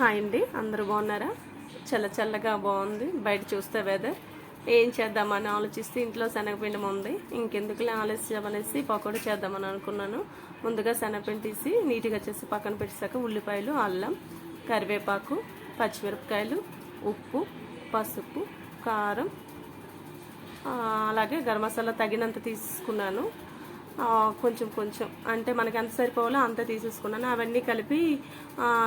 Hi అండి అందరూ బాగున్నారా? చల్ల చల్లగా బాగుంది బయట చూస్తే వెదర్ ఏం చేద్దామని ఆలోచిస్తే ఇంట్లో శనగపిండం ఉంది. ఇంకెందుకులే ఆలస్యం అనేసి పకోడీ చేద్దామని అనుకున్నాను. ముందుగా శనగపిండి తీసి నీట్గా చేసి పక్కన పెట్టేశాక ఉల్లిపాయలు అల్లం కరివేపాకు పచ్చిమిరపకాయలు ఉప్పు పసుపు కారం అలాగే గరం మసాలా తగినంత తీసుకున్నాను. కొంచెం కొంచెం. అంటే మనకి ఎంత సరిపోవాలో అంత తీసేసుకున్నాను. అవన్నీ కలిపి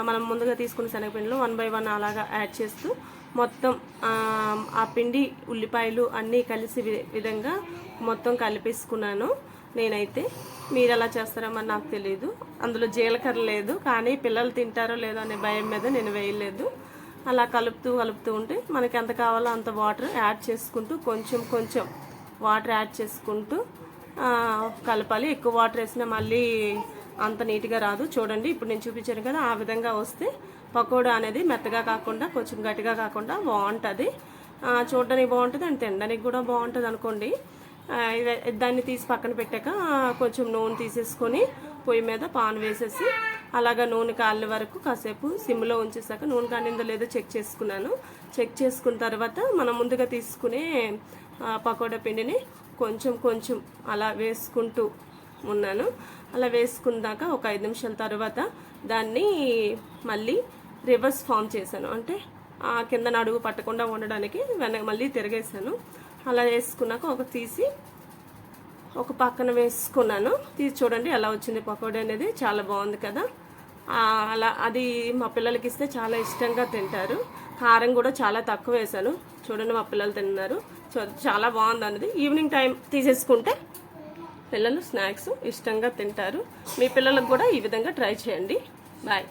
మనం ముందుగా తీసుకున్న శనగపిండిలో వన్ బై వన్ అలాగా యాడ్ చేస్తూ మొత్తం ఆ, పిండి ఉల్లిపాయలు అన్నీ కలిసి వి- విధంగా మొత్తం కలిపేసుకున్నాను నేనైతే. మీరు ఎలా చేస్తారో మరి నాకు తెలియదు అందులో జీలకర్ర లేదు కానీ పిల్లలు తింటారో లేదో అనే భయం మీద నేను వేయలేదు. అలా కలుపుతూ కలుపుతూ ఉంటే మనకి ఎంత కావాలో అంత వాటర్ యాడ్ చేసుకుంటూ కొంచెం కొంచెం వాటర్ యాడ్ చేసుకుంటూ కలపాలి. ఎక్కువ వాటర్ వేసినా మళ్ళీ అంత నీట్గా రాదు. చూడండి ఇప్పుడు నేను చూపించాను కదా ఆ విధంగా వస్తే పకోడా అనేది మెత్తగా కాకుండా కొంచెం గట్టిగా కాకుండా బాగుంటుంది. చూడడానికి బాగుంటుంది అండ్ తినడానికి కూడా బాగుంటుంది అనుకోండి. దాన్ని తీసి పక్కన పెట్టాక కొంచెం నూనె తీసేసుకొని పొయ్యి మీద పాన్ వేసేసి అలాగా నూనె కాళ్ళ వరకు కాసేపు సిమ్లో ఉంచేసాక నూనె కానిందో లేదో చెక్ చేసుకున్నాను. చెక్ చేసుకున్న తర్వాత మనం ముందుగా తీసుకునే పకోడా పిండిని కొంచెం కొంచెం అలా వేసుకుంటూ ఉన్నాను. అలా వేసుకున్నాక ఒక ఐదు నిమిషాల తర్వాత దాన్ని మళ్ళీ రివర్స్ ఫామ్ చేశాను. అంటే ఆ కింద అడుగు పట్టకుండా ఉండడానికి వెనక మళ్ళీ తిరిగేసాను అలా వేసుకున్నాక ఒక తీసి ఒక పక్కన వేసుకున్నాను. తీసి చూడండి ఎలా వచ్చింది పకోడీ అనేది. చాలా బాగుంది కదా. అలా అది మా పిల్లలకి ఇస్తే చాలా ఇష్టంగా తింటారు. కారం కూడా చాలా తక్కువ వేసాను. చూడండి మా పిల్లలు తిన్నారు. చూ- చాలా బాగుంది అన్నది. ఈవినింగ్ టైం తీసేసుకుంటే పిల్లలు స్నాక్స్ ఇష్టంగా తింటారు. మీ పిల్లలకు కూడా ఈ విధంగా ట్రై చేయండి. బాయ్